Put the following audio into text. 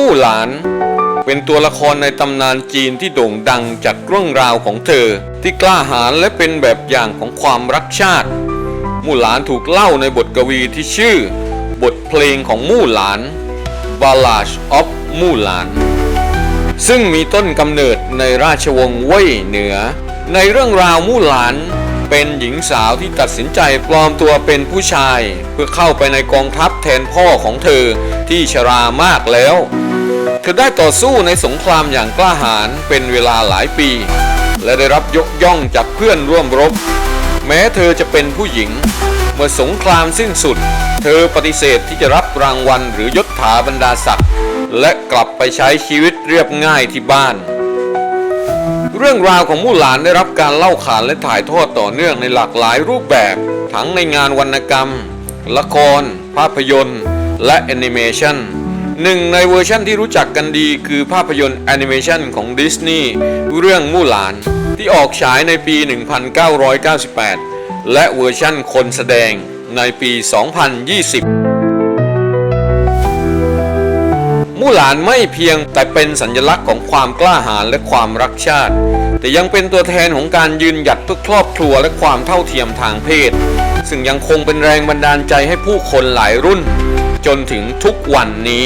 มู่หลาน เป็นตัวละครในตำนานจีนที่โด่งดังจากเรื่องราวของเธอ ที่กล้าหาญและเป็นแบบอย่างของความรักชาติ มู่หลานถูกเล่าในบทกวีที่ชื่อ บทเพลงของมู่หลาน Ballad of มู่หลาน ซึ่งมีต้นกำเนิดในราชวงศ์เว่ยเหนือ ในเรื่องราวมู่หลานเป็นหญิงสาวที่ตัดสินใจปลอมตัวเป็นผู้ชาย เพื่อเข้าไปในกองทัพแทนพ่อของเธอที่ชรามากแล้ว เธอได้ต่อสู้ในสงครามอย่างกล้าหาญเป็นเวลาหลายปี และได้รับยกย่องจากเพื่อนร่วมรบ แม้เธอจะเป็นผู้หญิง เมื่อสงครามสิ้นสุด เธอปฏิเสธที่จะรับรางวัลหรือยศถาบรรดาศักดิ์และกลับไปใช้ชีวิตเรียบง่ายที่บ้าน เรื่องราวของมู่หลานได้รับการเล่าขานและถ่ายทอดต่อเนื่องในหลากหลายรูปแบบ ทั้งในงานวรรณกรรม ละคร ภาพยนตร์ และแอนิเมชัน หนึ่งในเวอร์ชันที่รู้จักกันดีคือภาพยนตร์แอนิเมชันของดิสนีย์เรื่องมู่หลาน ที่ออกฉายในปี 1998 และเวอร์ชันคนแสดงในปี 2020มู่หลานไม่เพียงแต่เป็นสัญลักษณ์ของความกล้าหาญและความรักชาติ แต่ยังเป็นตัวแทนของการยืนหยัดเพื่อครอบครัวและความเท่าเทียมทางเพศ ซึ่งยังคงเป็นแรงบันดาลใจให้ผู้คนหลายรุ่น จนถึงทุกวันนี้